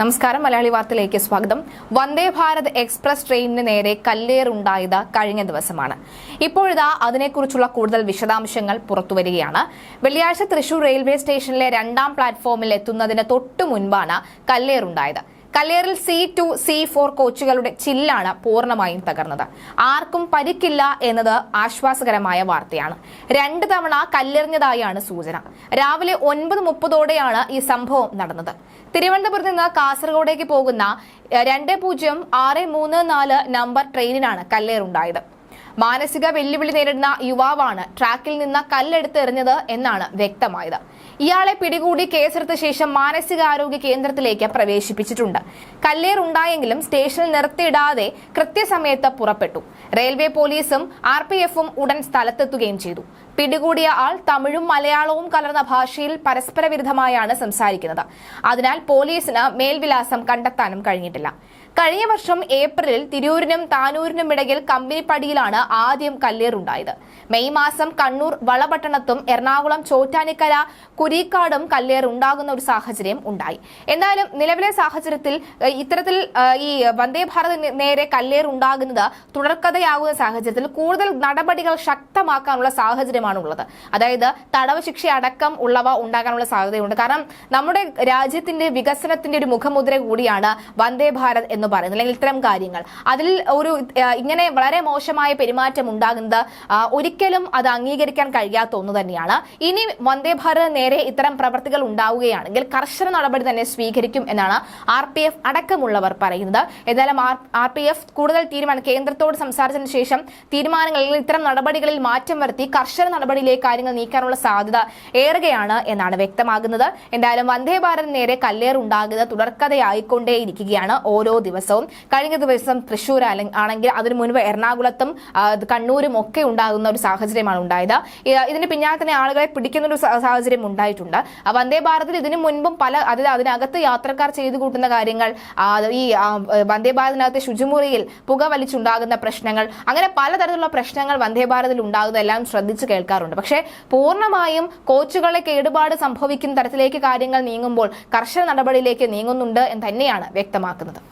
നമസ്കാരം മലയാളി വാർത്തയിലേക്ക് സ്വാഗതം. വന്ദേ ഭാരത് എക്സ്പ്രസ് ട്രെയിനിന് നേരെ കല്ലേറുണ്ടായത് കഴിഞ്ഞ ദിവസമാണ്. ഇപ്പോഴിതാ അതിനെക്കുറിച്ചുള്ള കൂടുതൽ വിശദാംശങ്ങൾ പുറത്തുവരികയാണ്. വെള്ളിയാഴ്ച തൃശൂർ റെയിൽവേ സ്റ്റേഷനിലെ രണ്ടാം പ്ലാറ്റ്ഫോമിൽ എത്തുന്നതിന് തൊട്ടു മുൻപാണ് കല്ലേറുണ്ടായത്. കല്ലേറിൽ സി ടു സി ഫോർ കോച്ചുകളുടെ ചില്ലാണ് പൂർണമായും തകർന്നത്. ആർക്കും പരിക്കില്ല എന്നത് ആശ്വാസകരമായ വാർത്തയാണ്. രണ്ട് തവണ കല്ലെറിഞ്ഞതായാണ് സൂചന. രാവിലെ ഒൻപത് മുപ്പതോടെയാണ് ഈ സംഭവം നടന്നത്. തിരുവനന്തപുരത്ത് നിന്ന് കാസർഗോഡേക്ക് പോകുന്ന രണ്ട് പൂജ്യം ആറ് മൂന്ന് നാല് നമ്പർ ട്രെയിനിനാണ് കല്ലേറുണ്ടായത്. മാനസിക വെല്ലുവിളി നേരിടുന്ന യുവാവാണ് ട്രാക്കിൽ നിന്ന് കല്ലെടുത്ത് എറിഞ്ഞത് എന്നാണ് വ്യക്തമായത്. ഇയാളെ പിടികൂടി കേസെടുത്ത ശേഷം മാനസികാരോഗ്യ കേന്ദ്രത്തിലേക്ക് പ്രവേശിപ്പിച്ചിട്ടുണ്ട്. കല്ലേറുണ്ടായെങ്കിലും സ്റ്റേഷനിൽ നിർത്തിയിടാതെ കൃത്യസമയത്ത് പുറപ്പെട്ടു. റെയിൽവേ പോലീസും ആർ പി എഫും ഉടൻ സ്ഥലത്തെത്തുകയും ചെയ്തു. പിടികൂടിയ ആൾ തമിഴും മലയാളവും കലർന്ന ഭാഷയിൽ പരസ്പര വിരുദ്ധമായാണ് സംസാരിക്കുന്നത്. അതിനാൽ പോലീസിന് മേൽവിലാസം കണ്ടെത്താനും കഴിഞ്ഞിട്ടില്ല. കഴിഞ്ഞ വർഷം ഏപ്രിലിൽ തിരൂരിനും താനൂരിനും ഇടയിൽ കമ്പനിപ്പടിയിലാണ് ആദ്യം കല്ലേറുണ്ടായത്. മെയ് മാസം കണ്ണൂർ വളപട്ടണത്തും എറണാകുളം ചോറ്റാനിക്കര കുരീക്കാടും കല്ലേറുണ്ടാകുന്ന ഒരു സാഹചര്യം ഉണ്ടായി. എന്തായാലും നിലവിലെ സാഹചര്യത്തിൽ ഇത്തരത്തിൽ ഈ വന്ദേ ഭാരത് നേരെ കല്ലേറുണ്ടാകുന്നത് തുടർക്കഥയാകുന്ന സാഹചര്യത്തിൽ കൂടുതൽ നടപടികൾ ശക്തമാക്കാനുള്ള സാഹചര്യമാണ് ഉള്ളത് അതായത് തടവ് ശിക്ഷ അടക്കം ഉള്ളവ ഉണ്ടാകാനുള്ള സാധ്യതയുണ്ട്. കാരണം നമ്മുടെ രാജ്യത്തിന്റെ വികസനത്തിന്റെ ഒരു മുഖമുദ്ര കൂടിയാണ് വന്ദേ ഭാരത് എന്ന് പറയുന്നത് അല്ലെങ്കിൽ ഇത്തരം കാര്യങ്ങൾ. അതിൽ ഒരു ഇങ്ങനെ വളരെ മോശമായ പെരുമാറ്റം ഉണ്ടാകുന്നത് ഒരിക്കലും അത് അംഗീകരിക്കാൻ കഴിയാത്ത ഒന്ന് തന്നെയാണ്. ഇനി വന്ദേ ഭാരത് നേരെ ഇത്തരം പ്രവർത്തികൾ ഉണ്ടാവുകയാണെങ്കിൽ കർശന നടപടി തന്നെ സ്വീകരിക്കും എന്നാണ് ആർ പി എഫ് അടക്കമുള്ളവർ പറയുന്നത്. എന്തായാലും ആർ പി എഫ് കൂടുതൽ തീരുമാനം കേന്ദ്രത്തോട് സംസാരിച്ചതിന് ശേഷം തീരുമാനങ്ങളിൽ ഇത്തരം നടപടികളിൽ മാറ്റം വരുത്തി കർശന നടപടിയിലേക്ക് കാര്യങ്ങൾ നീക്കാനുള്ള സാധ്യത ഏറുകയാണ് എന്നാണ് വ്യക്തമാകുന്നത്. എന്തായാലും വന്ദേ ഭാരത് നേരെ കല്ലേർ ഉണ്ടാകുന്നത് തുടർക്കഥയായിക്കൊണ്ടേയിരിക്കുകയാണ് ഓരോ ദിവസവും. കഴിഞ്ഞ ദിവസം തൃശ്ശൂർ ആണെങ്കിൽ അതിനു മുൻപ് എറണാകുളത്തും കണ്ണൂരും ഒക്കെ ഉണ്ടാകുന്ന ഒരു സാഹചര്യമാണ് ഉണ്ടായത്. ഇതിന് പിന്നാലെ തന്നെ ആളുകളെ പിടിക്കുന്ന ഒരു സാഹചര്യം ഉണ്ടായിട്ടുണ്ട്. വന്ദേ ഭാരതിൽ ഇതിനു മുൻപും പല അതായത് അതിനകത്ത് യാത്രക്കാർ ചെയ്തു കൂട്ടുന്ന കാര്യങ്ങൾ ഈ വന്ദേ ഭാരതിനകത്തെ ശുചിമുറിയിൽ പുക വലിച്ചുണ്ടാകുന്ന പ്രശ്നങ്ങൾ അങ്ങനെ പലതരത്തിലുള്ള പ്രശ്നങ്ങൾ വന്ദേ ഭാരതിൽ ഉണ്ടാകുന്നതെല്ലാം ശ്രദ്ധിച്ചു കേൾക്കാറുണ്ട്. പക്ഷേ പൂർണമായും കോച്ചുകളെ കേടുപാട് സംഭവിക്കുന്ന തരത്തിലേക്ക് കാര്യങ്ങൾ നീങ്ങുമ്പോൾ കർശന നടപടിയിലേക്ക് നീങ്ങുന്നുണ്ട് എന്ന് തന്നെയാണ് വ്യക്തമാക്കുന്നത്.